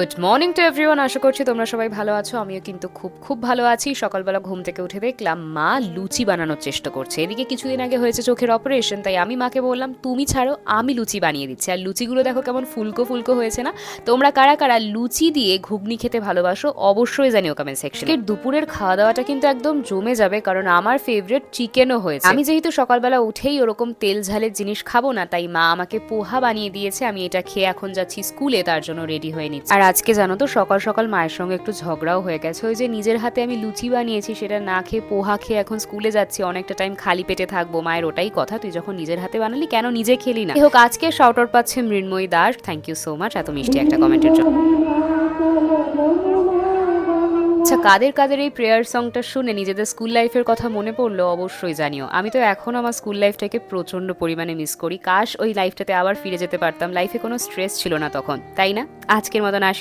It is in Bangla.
গুড মর্নিং টু এভরিওয়ান আশা করছি তোমরা সবাই ভালো আছো। আমিও কিন্তু খুব খুব ভালো আছি। সকালবেলা ঘুম থেকে উঠে দেখলাম মা লুচি বানানোর চেষ্টা করছে। এদিকে কিছুদিন আগে হয়েছে চোখের অপারেশন তাই আমি মাকে বললাম তুমি ছাড়ো আমি লুচি বানিয়ে দিচ্ছি। আর লুচিগুলো দেখো কেমন ফুলকো ফুলকো হয়েছে না? তোমরা কারা কারা লুচি দিয়ে ঘুগনি খেতে ভালোবাসো অবশ্যই জানিও কমেন্ট সেকশনে দুপুরের খাওয়া দাওয়াটা কিন্তু একদম জমে যাবে কারণ আমার ফেভারিট চিকেনও হয়েছে। আমি যেহেতু সকালবেলা উঠেই ওরকম তেল ঝালের জিনিস খাব না তাই মা আমাকে পোহা বানিয়ে দিয়েছে। আমি এটা খেয়ে এখন যাচ্ছি স্কুলে তার জন্য রেডি হয়ে নিচ্ছি। আর আজকে জানো তো সকাল সকাল মায়ের সঙ্গে একটু ঝগড়াও হয়ে গেছে। ওই যে নিজের হাতে আমি লুচি বানিয়েছি, সেটা না খেয়ে পোহা খেয়ে এখন স্কুলে যাচ্ছি, অনেকটা টাইম খালি পেটে থাকব। মায়ের ওটাই কথা, তুই যখন নিজের হাতে বানালি, কেন নিজে খেলি না? হোক আজকে শাউট পাচ্ছে Mrinmoyee Das. Thank you so much এত মিষ্টি একটা কমেন্টের জন্য। আচ্ছা কাদের কাদের এই প্রেয়ার সংটা শুনে নিজেদের স্কুল লাইফের কথা মনে পড়ল? অবশ্যই জানিও। আমি তো এখন আমার স্কুল লাইফটাকে প্রচণ্ড পরিমাণে মিস করি। কাশ, ওই লাইফটাতে আবার ফিরে যেতে পারতাম। লাইফে কোনো স্ট্রেস ছিল না তখন, তাই না? আজকের মতন আসি।